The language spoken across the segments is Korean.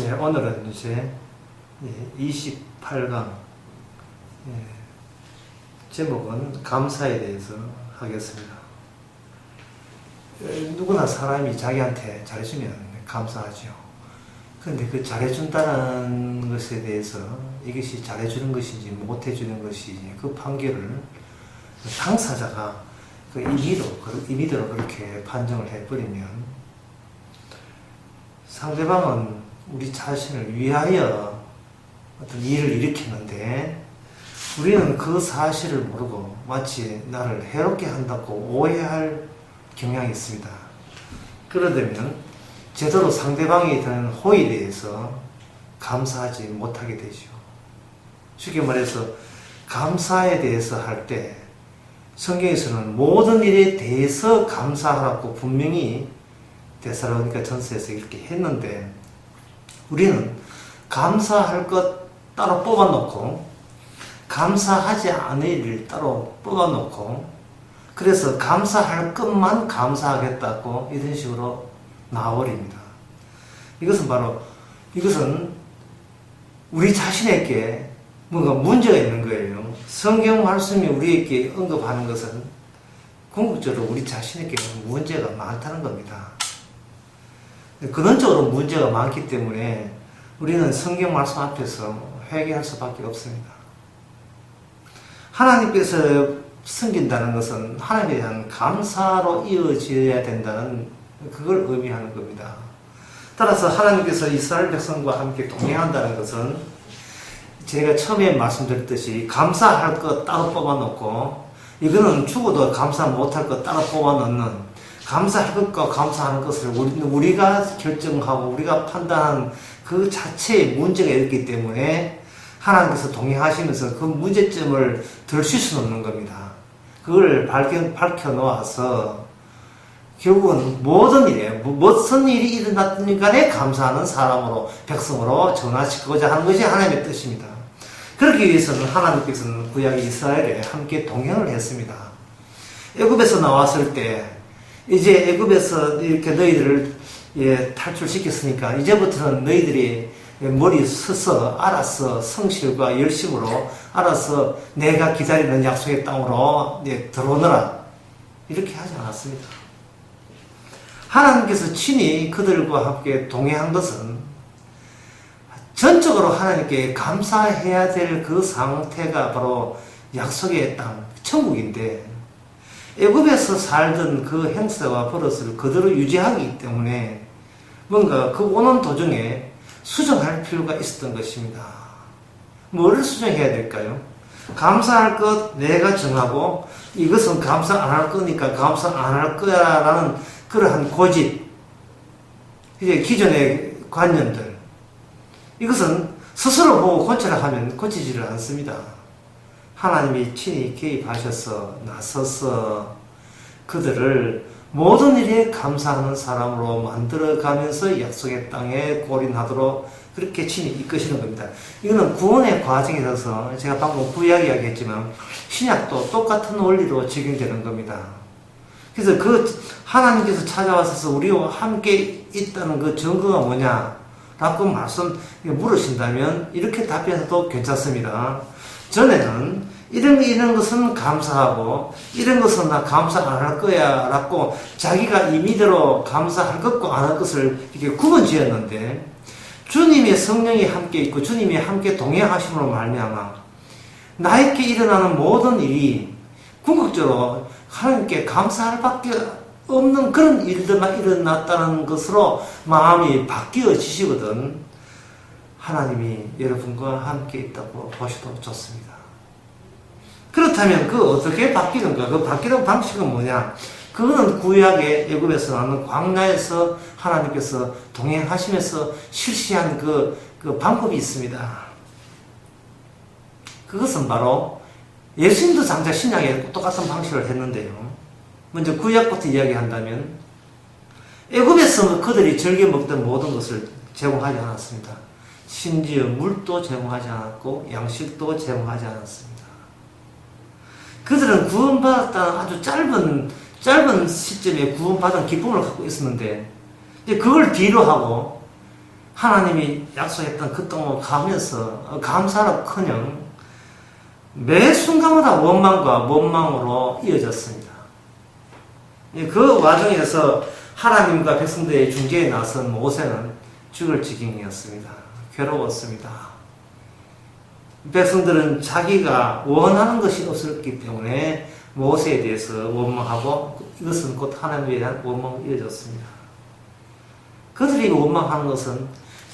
예, 오늘은 이제 28강 예, 제목은 감사에 대해서 하겠습니다. 예, 누구나 사람이 자기한테 잘해주면 감사하죠. 그런데 그 잘해준다는 것에 대해서 이것이 잘해주는 것인지 못해주는 것인지 그 판결을 당사자가 그 임의로, 그 임의대로 그렇게 판정을 해버리면 상대방은 우리 자신을 위하여 어떤 일을 일으켰는데 우리는 그 사실을 모르고 마치 나를 해롭게 한다고 오해할 경향이 있습니다. 그러다면 제대로 상대방이 드는 호의에 대해서 감사하지 못하게 되죠. 쉽게 말해서 감사에 대해서 할 때 성경에서는 모든 일에 대해서 감사하라고 분명히 데살로니가 전서에서 이렇게 했는데 우리는 감사할 것 따로 뽑아놓고 감사하지 않을 일 따로 뽑아놓고 그래서 감사할 것만 감사하겠다고 이런 식으로 나와버립니다. 이것은 바로 이것은 우리 자신에게 뭔가 문제가 있는 거예요. 성경 말씀이 우리에게 언급하는 것은 궁극적으로 우리 자신에게 문제가 많다는 겁니다. 근원적으로 문제가 많기 때문에 우리는 성경 말씀 앞에서 회개할 수밖에 없습니다. 하나님께서 섬긴다는 것은 하나님에 대한 감사로 이어져야 된다는 그걸 의미하는 겁니다. 따라서 하나님께서 이스라엘 백성과 함께 동행한다는 것은 제가 처음에 말씀드렸듯이 감사할 것 따로 뽑아놓고 이거는 죽어도 감사 못할 것 따로 뽑아놓는 감사할 것과 감사하는 것을 우리가 결정하고 우리가 판단한 그 자체에 문제가 있기 때문에 하나님께서 동행하시면서 그 문제점을 덜실 수는 없는 겁니다. 그걸 밝혀, 밝혀놓아서 결국은 모든 일에, 무슨 일이 일어났든 간에 감사하는 사람으로, 백성으로 전화시키고자 하는 것이 하나님의 뜻입니다. 그러기 위해서는 하나님께서는 구약 이스라엘에 함께 동행을 했습니다. 애굽에서 나왔을 때 이제 애굽에서 이렇게 너희들을 예, 탈출시켰으니까 이제부터는 너희들이 머리 서서 알아서 성실과 열심으로 알아서 내가 기다리는 약속의 땅으로 예, 들어오너라 이렇게 하지 않았습니다. 하나님께서 친히 그들과 함께 동행한 것은 전적으로 하나님께 감사해야 될 그 상태가 바로 약속의 땅, 천국인데 애굽에서 살던 그 행세와 버릇을 그대로 유지하기 때문에 뭔가 그 오는 도중에 수정할 필요가 있었던 것입니다. 뭐를 수정해야 될까요? 감사할 것 내가 정하고 이것은 감사 안 할 거니까 감사 안 할 거야 라는 그러한 고집, 이제 기존의 관념들, 이것은 스스로 보고 고치라 하면 고치지를 않습니다. 하나님이 친히 개입하셔서 나서서 그들을 모든 일에 감사하는 사람으로 만들어가면서 약속의 땅에 골인하도록 그렇게 친히 이끄시는 겁니다. 이거는 구원의 과정에 있어서 제가 방금 구약 이야기했지만 신약도 똑같은 원리로 적용되는 겁니다. 그래서 그 하나님께서 찾아와서 우리와 함께 있다는 그 증거가 뭐냐? 라고 말씀 물으신다면 이렇게 답변해도 괜찮습니다. 전에는 이런 이런 것은 감사하고 이런 것은 나 감사 안 할 거야 라고 자기가 임의대로 감사할 것과 안 할 것을 이렇게 구분 지었는데 주님의 성령이 함께 있고 주님이 함께 동행하심으로 말미암아 나에게 일어나는 모든 일이 궁극적으로 하나님께 감사할 밖에 없는 그런 일들만 일어났다는 것으로 마음이 바뀌어지시거든 하나님이 여러분과 함께 있다고 보셔도 좋습니다. 그렇다면 그 어떻게 바뀌는가? 그 바뀌는 방식은 뭐냐? 그거는 구약의 애굽에서 나오는 광야에서 하나님께서 동행하시면서 실시한 그, 그 방법이 있습니다. 그것은 바로 예수님도 장자 신약에 똑같은 방식을 했는데요. 먼저 구약부터 이야기한다면 애굽에서 그들이 즐겨 먹던 모든 것을 제공하지 않았습니다. 심지어 물도 제공하지 않았고 양식도 제공하지 않았습니다. 그들은 구원받았다는 아주 짧은 짧은 시점에 구원받은 기쁨을 갖고 있었는데 그걸 뒤로 하고 하나님이 약속했던 그 땅을 가면서 감사로커녕 매 순간마다 원망과 원망으로 이어졌습니다. 그 와중에서 하나님과 백성들의 중재에 나선 모세는 죽을 지경이었습니다. 괴로웠습니다. 백성들은 자기가 원하는 것이 없었기 때문에 모세에 대해서 원망하고 이것은 곧 하나님에 대한 원망이 이어졌습니다. 그들이 원망하는 것은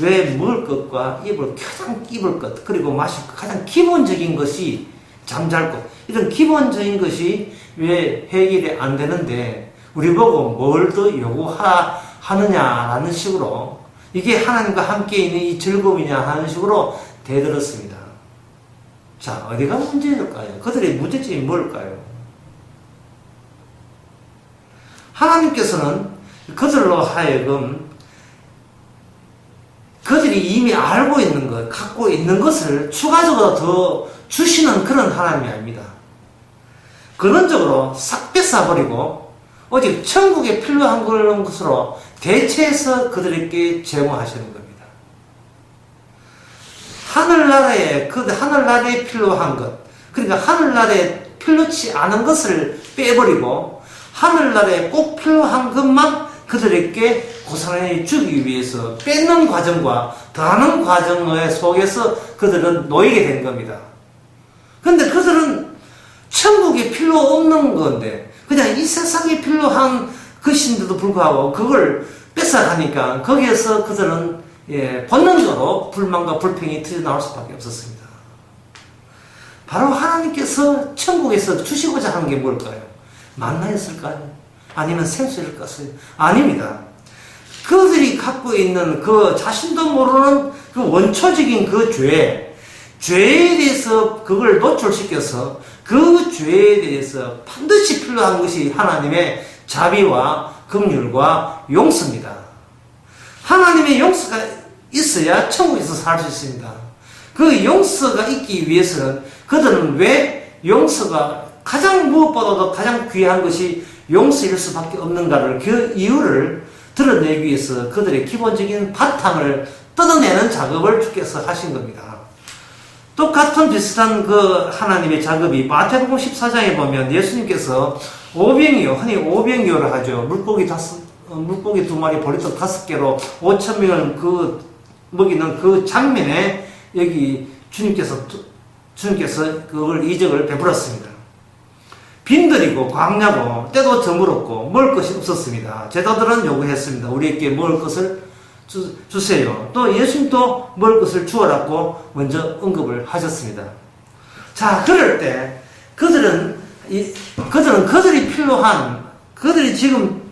왜 먹을 것과 입을 가장 입을 것 그리고 마실 것 가장 기본적인 것이 잠잘 것 이런 기본적인 것이 왜 해결이 안 되는데 우리 보고 뭘 더 요구하느냐라는 식으로 이게 하나님과 함께 있는 이 즐거움이냐 하는 식으로 대들었습니다. 자 어디가 문제일까요? 그들의 문제점이 뭘까요? 하나님께서는 그들로 하여금 그들이 이미 알고 있는 것, 갖고 있는 것을 추가적으로 더 주시는 그런 하나님이 아닙니다. 근원적으로 싹 뺏어버리고 오직 천국에 필요한 것으로 대체해서 그들에게 제공하시는 겁니다. 하늘나라에, 그 하늘나라에 필요한 것, 그러니까 하늘나라에 필요치 않은 것을 빼버리고 하늘나라에 꼭 필요한 것만 그들에게 고사에 주기 위해서 뺏는 과정과 더하는 과정 속에서 그들은 놓이게 된 겁니다. 근데 그들은 천국이 필요 없는 건데 그냥 이 세상에 필요한 것인데도 불구하고 그걸 뺏어가니까 거기에서 그들은 예, 본능적으로 불만과 불평이 터져나올 수밖에 없었습니다. 바로 하나님께서 천국에서 주시고자 하는 게 뭘까요? 만나였을까요? 아니면 생수일까요? 아닙니다. 그들이 갖고 있는 그 자신도 모르는 그 원초적인 그 죄, 죄에 대해서 그걸 노출시켜서 그 죄에 대해서 반드시 필요한 것이 하나님의 자비와 긍휼과 용서입니다. 하나님의 용서가 있어야 천국에서 살 수 있습니다. 그 용서가 있기 위해서는 그들은 왜 용서가 가장 무엇보다도 가장 귀한 것이 용서일 수밖에 없는가를 그 이유를 드러내기 위해서 그들의 기본적인 바탕을 뜯어내는 작업을 주께서 하신 겁니다. 똑같은 비슷한 그 하나님의 작업이 마태복음 14장에 보면 예수님께서 오병이요, 흔히 오병이요를 하죠. 물고기 다섯, 어, 물고기 두 마리, 보리떡 다섯 개로 5천 명을 그 먹이는 그 장면에 여기 주님께서 주님께서 그걸 이적을 베풀었습니다. 빈들이고 광야고 때도 저물었고 먹을 것이 없었습니다. 제자들은 요구했습니다. 우리에게 먹을 것을 주, 세요 또 예수님도 먹을 것을 주어라고 먼저 언급을 하셨습니다. 자, 그럴 때 그들은 이, 그들은 그들이 필요한 그들이 지금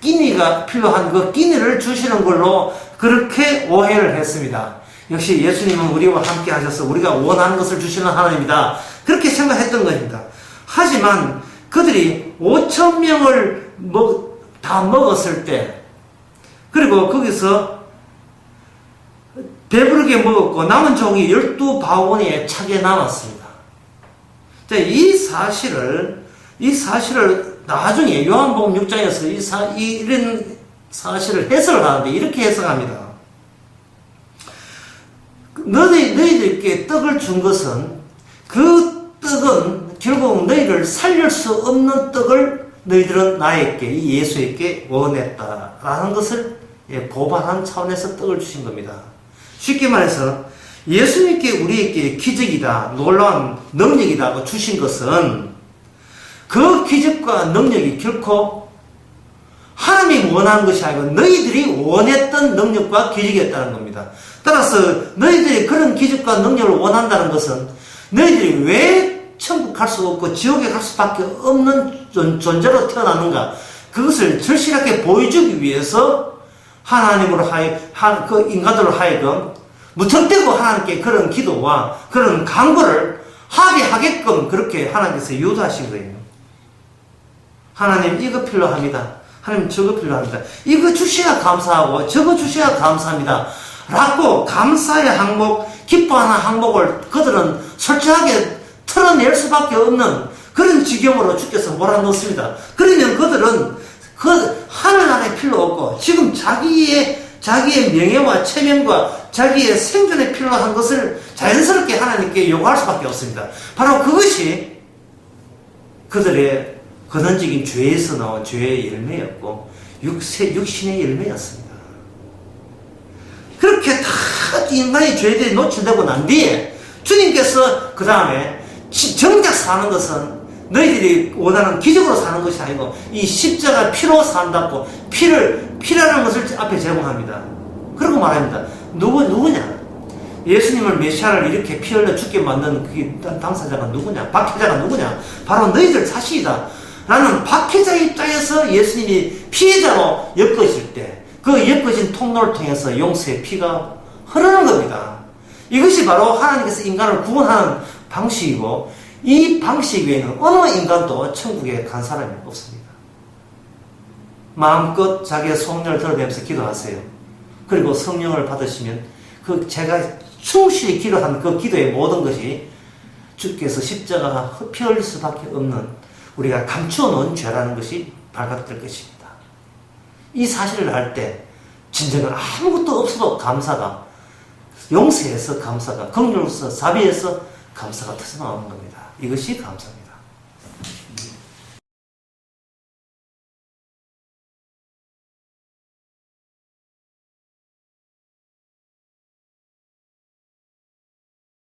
끼니가 필요한 그 끼니를 주시는 걸로 그렇게 오해를 했습니다. 역시 예수님은 우리와 함께 하셔서 우리가 원하는 것을 주시는 하나님이다. 그렇게 생각했던 것입니다. 하지만 그들이 5천 명을 먹, 다 먹었을 때 그리고 거기서 배부르게 먹었고 남은 종이 12바구니에 차게 남았습니다. 이 사실을 이 사실을 나중에 요한복음 6장에서 이 사, 이런 사실을 해석을 하는데 이렇게 해석합니다. 너희, 너희들께 떡을 준 것은 그 떡은 결국 너희를 살릴 수 없는 떡을 너희들은 나에게 이 예수에게 원했다라는 것을 예, 고발한 차원에서 떡을 주신 겁니다. 쉽게 말해서 예수님께 우리에게 기적이다, 놀라운 능력이다고 주신 것은 그 기적과 능력이 결코 하나님이 원하는 것이 아니고 너희들이 원했던 능력과 기적이었다는 겁니다. 따라서 너희들이 그런 기적과 능력을 원한다는 것은 너희들이 왜 천국 갈 수 없고 지옥에 갈 수밖에 없는 존재로 태어났는가 그것을 절실하게 보여주기 위해서 하나님으로 하여 그 인간들로 하여금 무턱대고 하나님께 그런 기도와 그런 강구를 하게 하게끔 그렇게 하나님께서 유도하신 거예요. 하나님 이거 필요합니다. 하나님 저거 필요합니다. 이거 주셔야 감사하고 저거 주셔야 감사합니다. 라고 감사의 항목, 기뻐하는 항목을 그들은 솔직하게 털어낼 수밖에 없는 그런 지경으로 주께서 몰아넣습니다. 그러면 그들은 그 하늘나라에 필요 없고 지금 자기의 자기의 명예와 체면과 자기의 생존에 필요한 것을 자연스럽게 하나님께 요구할 수밖에 없습니다. 바로 그것이 그들의 근원적인 죄에서 나온 죄의 열매였고 육세, 육신의 열매였습니다. 그렇게 다 인간의 죄들이 노출되고 난 뒤에 주님께서 그 다음에 정작 사는 것은 너희들이 원하는 기적으로 사는 것이 아니고 이 십자가 피로 산다고 피를 피라는 것을 앞에 제공합니다. 그러고 말합니다. 누구 누구냐? 예수님을 메시아를 이렇게 피 흘려 죽게 만든 그 당사자가 누구냐? 박해자가 누구냐? 바로 너희들 자신이다. 라는 박해자 입장에서 예수님이 피해자로 엮어질 때, 그 엮어진 통로를 통해서 용서의 피가 흐르는 겁니다. 이것이 바로 하나님께서 인간을 구원하는 방식이고, 이 방식 외에는 어느 인간도 천국에 간 사람이 없습니다. 마음껏 자기의 속령을 드러내면서 기도하세요. 그리고 성령을 받으시면 그 제가 충실히 기도한 그 기도의 모든 것이 주께서 십자가가 피 흘릴 수밖에 없는 우리가 감추어 놓은 죄라는 것이 발각될 것입니다. 이 사실을 알 때 진정한 아무것도 없어도 감사가 용서에서 감사가 긍휼로서 자비에서 감사가 터져나오는 겁니다. 이것이 감사입니다.